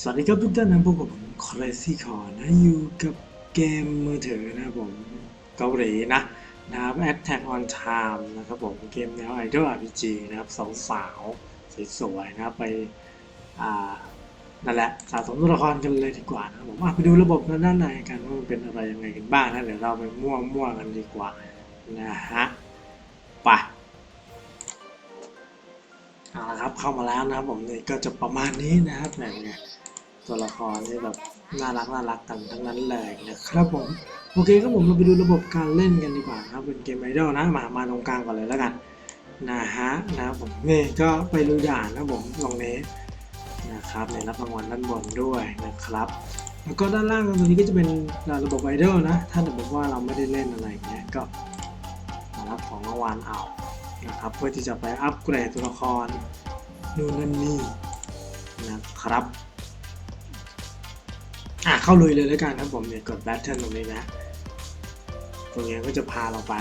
สวัสดีครับทุกท่านนะพวกผมคอร์เซี่คอนะอยู่กับเกมมือถือนะผมเกาหลีนะนะครับ Attack on Time นะครับผมเกมแนว Idol RPG นะครับสองสาวสวยๆนะครับไปอ่านั่นแหละสะสมตัวละครกันเลยดีกว่านะผมไปดูระบบกันด้านในกันว่ามันเป็นอะไรยังไงกันบ้างนะเดี๋ยวเราไปม่วงม่วๆกันดีกว่านะฮะไปเอาละครับเข้ามาแล้วนะครับผมนี่ก็จะประมาณนี้นะครับแบบเนี้ย ตัวละครนี่แบบน่ารักน่ารักกันทั้งนั้นเลยนะครับผมโอเคครับผมเราไปดูระบบการเล่นกันดีกว่าครับเป็นเกมไอดอลนะมามาตรงกลางก่อนเลยแล้วกันนะฮะนะครับผมนี่ก็ไปดูอย่างนะผมตรงนี้นะครับในรับรางวัลด้านบนด้วยนะครับแล้วก็ด้านล่างตรงนี้ก็จะเป็นระบบไอดอลนะ ถ้าสมมติว่าเราไม่ได้เล่นอะไรอย่างเงี้ยก็มารับของรางวัลเอานะครับเพื่อที่จะไปอัปเกรดตัวละครนู่นนั่นนี่นะครับ อะเข้าลุยเลยแล้วกันครับผมเนี่ยกดแบทเทิลตรงนี้นะ ตรงนี้ก็จะพาเราไป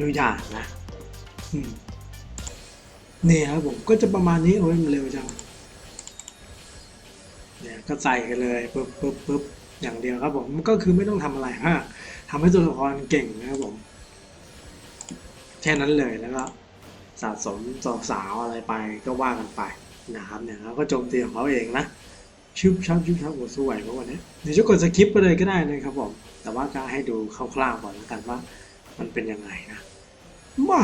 ลุยด่านนะอืมนี่ยครับผมก็จะประมาณนี้โอ้ยมันเร็วจังเนี่ยก็ใส่กันเลยปึ๊บปึ๊บปึ๊บอย่างเดียวครับผมก็คือไม่ต้องทำอะไรมากทำให้ตัวละครเก่งนะครับผมแค่นั้นเลยแล้วก็สะสมสาวอะไรไปก็ว่ากันไปนะครับเนี่ยเขาก็โจมตีของเขาเองนะ ชุบชับชุบชับโอ้สวยมากวันนี้เดี๋ยวจะกดสคริปต์ไปเลยก็ได้นะครับผมแต่ว่าก็ให้ดูคร่าวๆก่อนแล้วกันว่ามันเป็นยังไงนะมา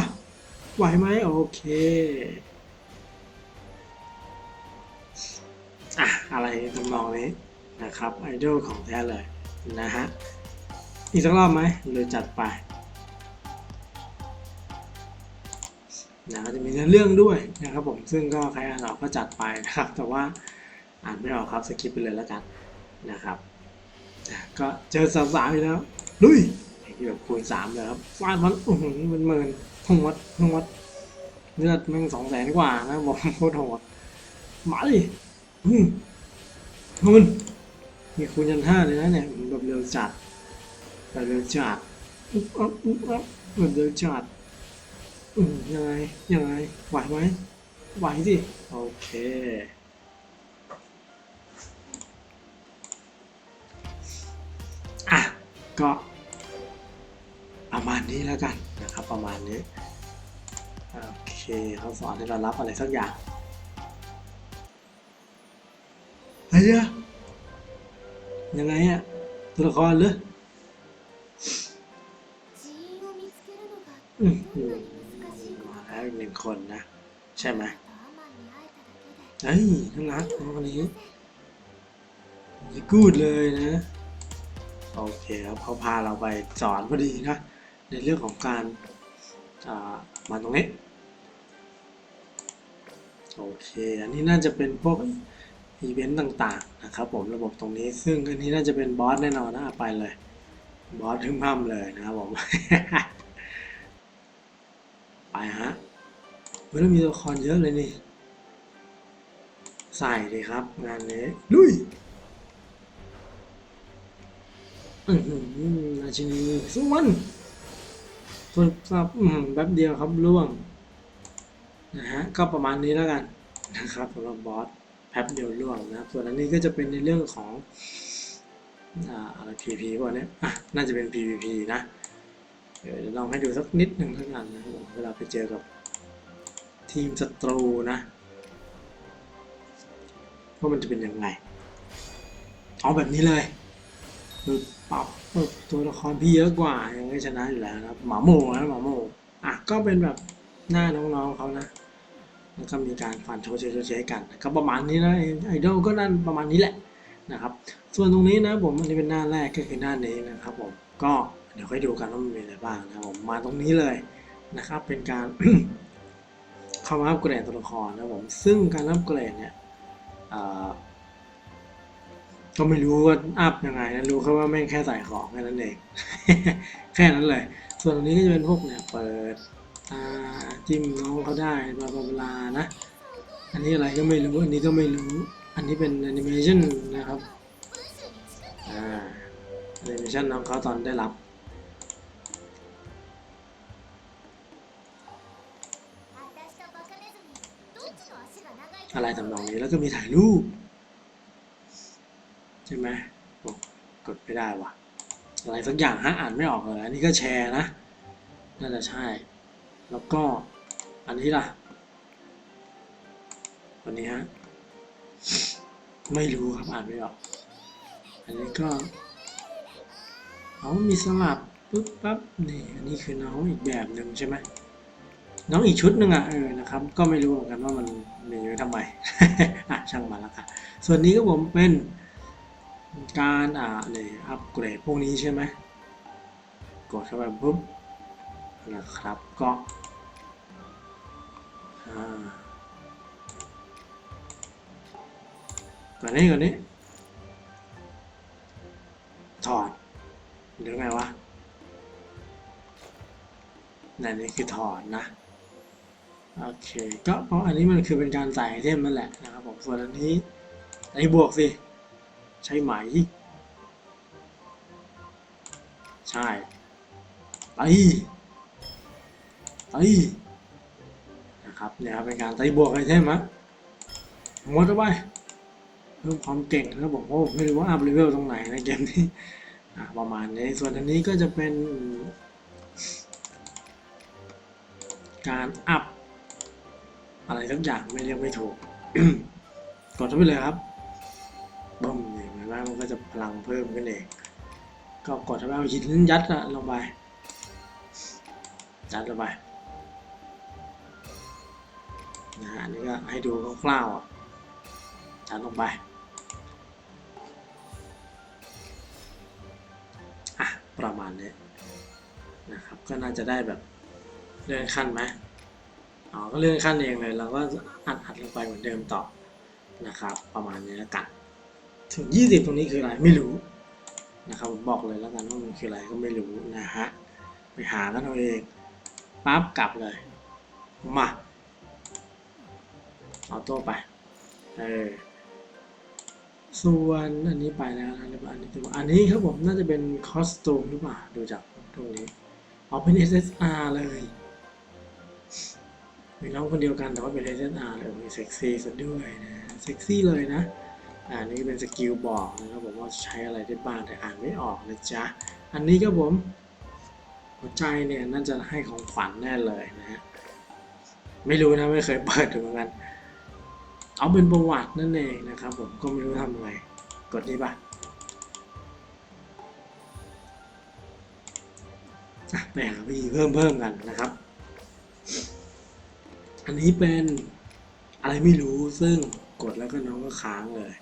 ไหวไหมโอเคอะอะไรทำนองนี้นะครับไอดอลของแท้เลยนะฮะอีกสักรอบไหมเลยจัดไปนะจะมีเนื้อเรื่องด้วยนะครับผมซึ่งก็ใครอ่านออกก็จัดไปนะครับ แต่ว่า อ่านไม่ออกครับสกิปไปเลยแล้วกันนะครับก็เจอสาวๆอีกแล้วลุยที่แบบคูณสามเลยครับฟาดมันโอ้โหมันเมินโหดโหดเลือดแม่งสองแสนกว่านะบอกโคตรโหดมาดิอืมมันมีคูณยันห้าเลยนะเนี่ยแบบเร็วจัดแบบเร็วจัดอุ๊บอับอุ๊บอับแบบเร็วจัดอืมยังไงยังไงไหวไหมไหวสิโอเค ก็ประมาณนี้แล้วกันนะครับประมาณนี้โอเคเขาสอนให้เรารับอะไรสักอย่างเฮ้ยยังไงอะตัวละครหรือมาแล้วหนึ่งคนนะ ใช่ไหมเฮ้ยน่ารักคนนี้กูดเลยนะ โอเคครับเขาพาเราไปสอนพอดีนะ ในเรื่องของการามาตรงนี้โอเค อันนี้น่าจะเป็นพวกอีเวนต์ต่างๆนะครับผมระบบตรงนี้ ซึ่งอันนี้น่าจะเป็นบอสแน่นอนนะไปเลย บอสทึ่งพร่ำเลยนะครับผม ไปฮะเฮ้ยแล้วมีตัวละครเยอะเลยนี่ ใส่เลยครับงานนี้ลุย อือหือาชินีสวรรค์ส่วนสับแป๊บเดียวครับล่วง นะฮะ ก็ประมาณนี้แล้วกันนะครับสำหรับบอสแป๊บเดียวล่วงนะครับ ส่วนอันนี้ก็จะเป็นในเรื่องของอ่าอะไร PVP ก่อนเนี่ยอะน่าจะเป็น PVP นะ เดี๋ยวจะลองให้ดูสักนิดหนึ่งแล้วกันนะครับเวลาไปเจอกับทีมศัตรูนะว่ามันจะเป็นยังไง เอาแบบนี้เลย คือปรับตัวละครพี่เยอะกว่ายังไม่ชนะอยู่แล้วนะครับหมาโมนะหมาโมอะก็เป็นแบบหน้าน้องๆเขานะแล้วก็มีการฟันโชว์เชยๆกันก็ประมาณนี้นะไอดอลก็นั่นประมาณนี้แหละนะครับ ส่วนตรงนี้นะผมอันนี้เป็นหน้าแรกก็คือหน้านี้นะครับผมก็เดี๋ยวค่อยดูกันว่ามันมีอะไรบ้างนะผมมาตรงนี้เลยนะครับ เป็นการเข้ามาอัปเกรดตัวละครนะครับผมซึ่งการอัปเกรดเนี่ยอ่อ ก็ไม่รู้ว่าอัพยังไงนะรู้แค่ว่าแม่งแค่ใส่ของแค่นั้นเอง แค่นั้นเลย ส่วนตรงนี้ก็จะเป็นพวกเนี่ยเปิดจิ้มน้องเขาได้บลเวลานะ อันนี้อะไรก็ไม่รู้ อันนี้ก็ไม่รู้ อันนี้เป็นแอนิเมชันนะครับแอนิเมชันน้องเขาตอนได้รับอะไรทำนองนี้แล้วก็มีถ่ายรูป ใช่ไหมโอ้กดไม่ได้ว่ะ อะไรสักอย่างฮะอ่านไม่ออกเลยอันนี้ก็แชร์นะ น่าจะใช่ แล้วก็อันนี้ล่ะวันนี้ฮะ ไม่รู้ครับอ่านไม่ออก อันนี้ก็ เอามีสลับปุ๊บปั๊บนี่อันนี้คือน้องอีกแบบหนึ่งใช่ไหมน้องอีกชุดหนึ่งอะเออนะครับ ก็ไม่รู้เหมือนกันว่ามันมีไว้ทำไมอะช่างมันละกันส่วนนี้ก็ผมเป็น การอ่าเลยอัปเกรดพวกนี้ใช่ไหมกดเข้าไปปุ๊บนะครับก็อ่าก่อนนี้ก่อนนี้ถอดหรือไงวะนั่นนี่คือถอดนะโอเคก็เพราะอันนี้มันคือเป็นการใส่ไอเทมนั่นแหละนะครับผมส่วนอันนี้อันนี้บวกสิ ใช่ไหม ใช่ ไป ไป นะครับ เนี่ยครับเป็นการใส่บวกไอเทมฮะหมดเอาไปเพิ่มความเก่งนะครับผมโอ้ไม่รู้ว่าอัพเลเวลตรงไหนในเกมนี้อะประมาณนี้ ส่วนอันนี้ก็จะเป็น การอัพอะไรสักอย่างไม่เรียกไม่ถูก กดเข้าไปเลยครับบึ้ม มันก็จะพลังเพิ่มขึ้นเอง ก็กดเข้าไปเอาหินยัดลงไปยัดลงไปนะฮะอันนี่ก็ให้ดูคร่าวๆอะยัดลงไปอะประมาณนี้นะครับก็น่าจะได้แบบเลื่อนขั้นไหมอ๋อก็เลื่อนขั้นเองเลยเราก็อัดอัดลงไปเหมือนเดิมต่อนะครับ ประมาณนี้แล้วกัน ถึง 20 ตรงนี้คืออะไรไม่รู้นะครับผมบอกเลยแล้วกันว่ามันคืออะไรก็ไม่รู้นะฮะไปหากันเอาเองปั๊บกลับเลย มาเอาโต้ไปเออส่วนอันนี้ไปแล้วนะอันนี้ถือว่าอันนี้ครับผมน่าจะเป็นคอสตูมหรือเปล่าดูจากตรงนี้เอาเป็น SSR เลยมีน้องคนเดียวกันแต่ว่าเป็น SSR เลยมีเซ็กซี่ซะด้วยนะเซ็กซี่เลยนะ อ่านี่เป็นสกิลบอกนะครับผมว่าใช้อะไรได้บ้างแต่อ่านไม่ออกนะจ๊ะ อันนี้ก็ผมหัวใจเนี่ยน่าจะให้ของขวัญแน่เลยนะฮะ ไม่รู้นะไม่เคยเปิดดูเหมือนกัน เอาเป็นประวัตินั่นเองนะครับผมก็ไม่รู้ทำไงกดนี้ปะ่ะไปหาวิธีเพิ่มเพิ่มกันนะครับ อันนี้เป็นอะไรไม่รู้ซึ่งกดแล้วก็น้องก็ค้างเลย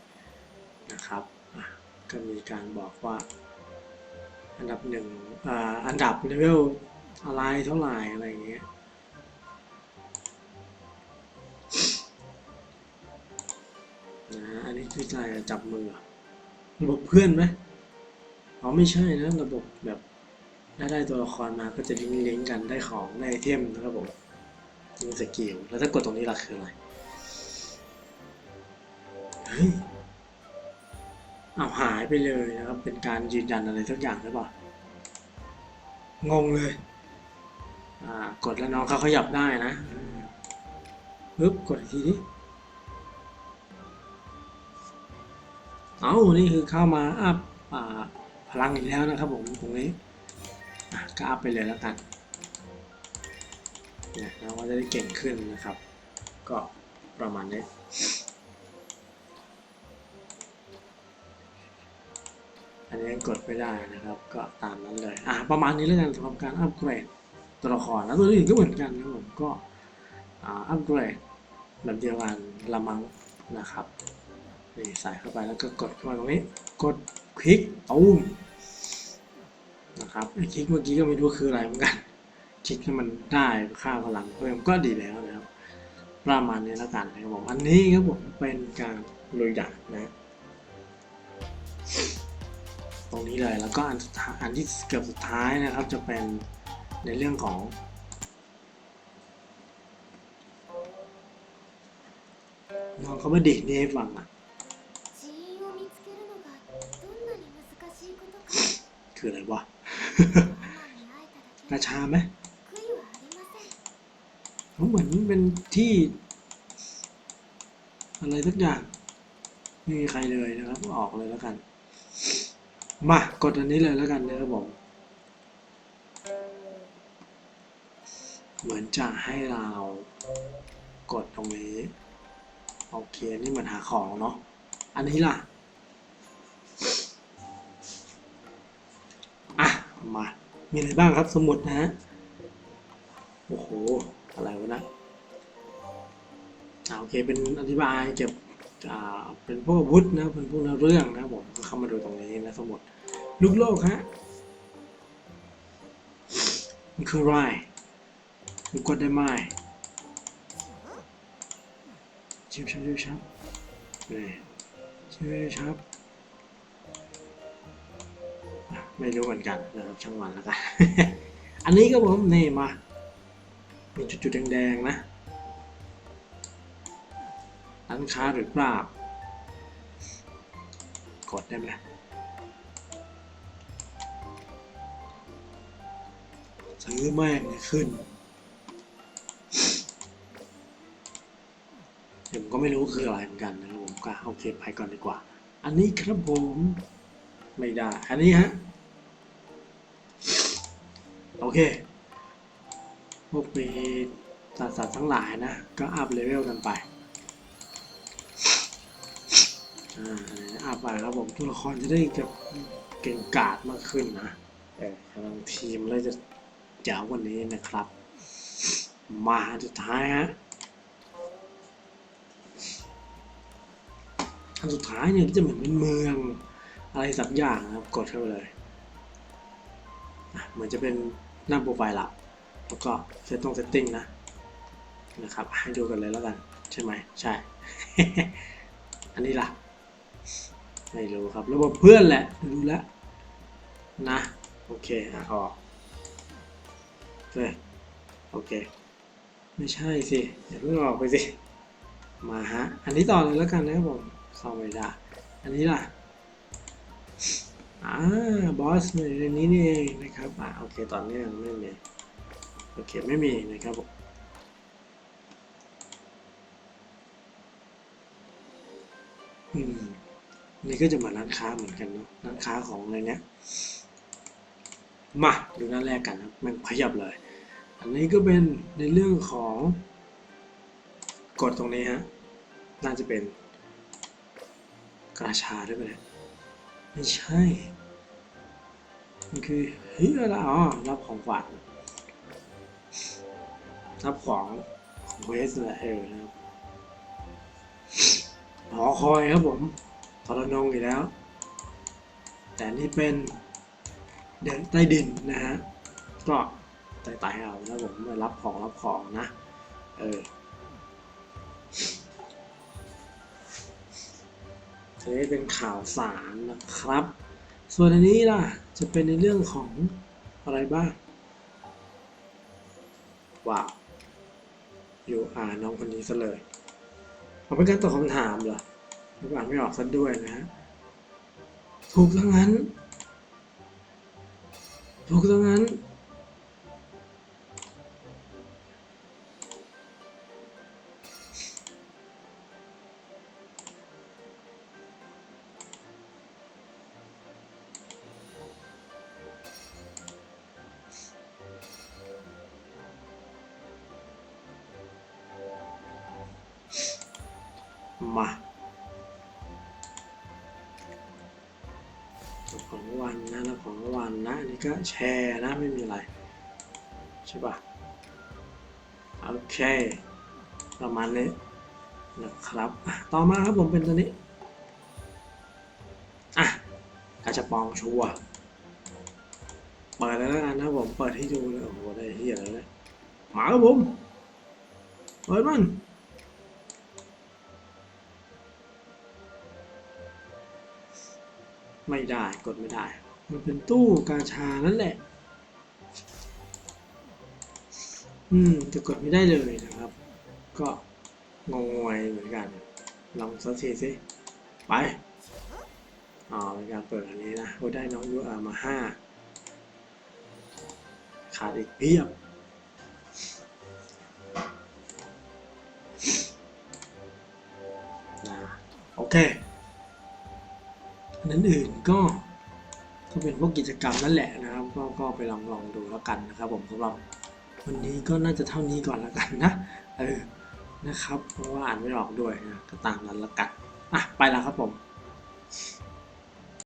นะครับก็มีการบอกว่า อันดับหนึ่งอ,อันดับเลเวลอะไรเท่าไหร่อะไรอย่างเงี้ยนะอันนี้คืออะไรอะจับมือระบบเพื่อนไหมอ๋อไม่ใช่นะระบบแบบถ้าได้ตัวละครมาก็จะลิงก์ลิงก์กันได้ของได้ไอเทมนะครับผมมีสกิลแล้วถ้ากดตรงนี้ล่ะคืออะไรเฮ้ย เอาหายไปเลยนะครับ เป็นการยืนยันอะไรสักอย่างหรือเปล่างงเลย อ่ากดแล้วน้องเขาขยับได้นะปึ๊บกดอีกทีนี้เอานี่คือเข้ามาอัพอ่าพลังอีกแล้วนะครับผมตรงนี้อะก็อัพไปเลยแล้วกันเนี่ยเราก็จะได้เก่งขึ้นนะครับ ก็ประมาณนี้ อันนี้กดไม่ได้นะครับ ก็ตามนั้นเลยอะประมาณนี้แล้วกันสำหรับการอัปเกรดตัวละครแล้วตัวอื่นก็เหมือนกันนะผมก็อ่าอัปเกรดแบบเดียวกันละมังนะครับนี่ใส่เข้าไปแล้วก็กดเข้ามาตรงนี้ กดคลิกตูมนะครับคลิกเมื่อกี้ก็ไม่รู้คืออะไรเหมือนกันคลิกให้มันได้ค่าพลังเพิ่มก็ดีแล้วนะครับประมาณนี้แล้วกันนะครับผมอันนี้ครับผมเป็นการลุยด่านนะ ตรงนี้เลย แล้วก็อันอันที่เกือบสุดท้ายนะครับ จะเป็นในเรื่องของ น้องเขาไม่ดิกนี่ใฟังอะคืออะไรวะราชาไหมเขาเหมือนเป็นที่ อะไรสักอย่างไม่มีใครเลยนะครับ ออกเลยแล้วกัน มากดอันนี้เลยแล้วกันนะครับผม เหมือนจะให้เรากดตรงนี้ โอเค นี่เหมือนหาของเนาะ อันนี้ล่ะ อะ มา มีอะไรบ้างครับสมุดนะฮะ โอ้โห อะไรวะนะโอเค เป็นอธิบายเกี่ยวกับ เป็นพวกอาวุธนะเป็นพวกเนื้อเรื่องนะผมเข้ามาดูตรงนี้นะสมุดลูกโลกฮะมันคือไรมันกดได้ไหมชิบชับชิบชับนี่ชิบชับอะไม่รู้เหมือนกันนะครับช่างมันแล้วกัน อันนี้ก็ผมนี่มามีจุดๆแดงๆนะ ร้านค้าหรือปล่ากดได้ไหมซื้อแม่งขึ้นเดี๋ยวผมก็ไม่รู้คืออะไรเหมือนกันนะครับผมก็โอเคไปก่อนดีกว่า อันนี้ครับผมไม่ได้ อันนี้ฮะ โอเค พวกมีสัตว์สัตว์ทั้งหลายนะ ก็อัพเลเวลกันไป อ่าอัพไปครับผมตัวละครจะได้กับเก่งกาจมากขึ้นนะเออกำลังทีมเลยจะเจ๋วว่านี้นะครับ มาสุดท้ายฮะอันสุดท้ายเนี่ยจะเหมือนเป็นเมืองอะไรสักอย่างนะครับ กดเข้าไปเลย เหมือนจะเป็นหน้าโปรไฟล์หลักแล้วก็เซตตรงเซตติ้งนะนะครับ ให้ดูกันเลยแล้วกัน ใช่ไหมใช่ อันนี้ล่ะ ไม่รู้ครับ ระบบเพื่อนแหละรู้แล้วนะ โอเคอะออกเฮ้ยโอเค ไม่ใช่สิอย่าเพิ่งออกไปสิ มาฮะ อันนี้ต่อเลยแล้วกันนะครับผมเข้าไม่ได้อันนี้ล่ะอ่าบอสในนี้นี่เองนะครับอ่าโอเคตอนนี้ยังไม่มีโอเคไม่มีนะครับผมอืม นี่ก็จะเหมือนร้านค้าเหมือนกันเนาะร้านค้าของอะไรเนี้ยมาดูหน้าแรกกันครับมันขยับเลย อันนี้ก็เป็นในเรื่องของกดตรงนี้ฮะน่าจะเป็นกราชาด้วยไหมเนี่ยไม่ใช่มันคือเฮ้ยอะไรอ๋อรับของฝากรับของของเวสและเออนะครับหอคอยครับผม ทรนงอีกแล้ว แต่นี่เป็นเดินใต้ดินนะฮะ ก็ไต่ๆเอานะผมมารับของรับของนะ เออทีนี้เป็นข่าวสารนะครับ ส่วนอันนี้ล่ะ จะเป็นในเรื่องของอะไรบ้าง ว้าวอยู่อ่านน้องคนนี้ซะเลย เอาเป็นการตอบคำถามเหรอ อ่านไม่ออกซะด้วยนะฮะถูกทั้งนั้น ถูกทั้งนั้นมา วันนะแล้วของวันนะอันนี่ก็แชร์นะไม่มีอะไรใช่ปะโอเคประมาณนี้นะครับ ต่อมาครับผมเป็นตัวนี้อะกาจะปองชัวเปิดแล้วกันนะผมเปิดให้ดูเลยโอ้โหได้ที่อะไรเลยมาครับผมเปิดมันไม่ได้กดไม่ได้ มันเป็นตู้กาชานั่นแหละ อืมจะกดไม่ได้เลยนะครับ ก็งงวยเหมือนกัน ลองสักทีสิ ไป อ๋อเป็นการเปิดอันนี้นะโอ้ได้น้องยูอามาห้าขาดอีกเพียบนะโอเคอันนั้นอื่นก็ ก็เป็นพวกกิจกรรมนั่นแหละนะครับ ก็ก็ไปลองลองดูแล้วกันนะครับ ผมสำหรับวันนี้ก็น่าจะเท่านี้ก่อนแล้วกันนะเออนะครับ เพราะว่าอ่านไม่ออกด้วยนะก็ตามนั้นละกันอะไปแล้วครับผม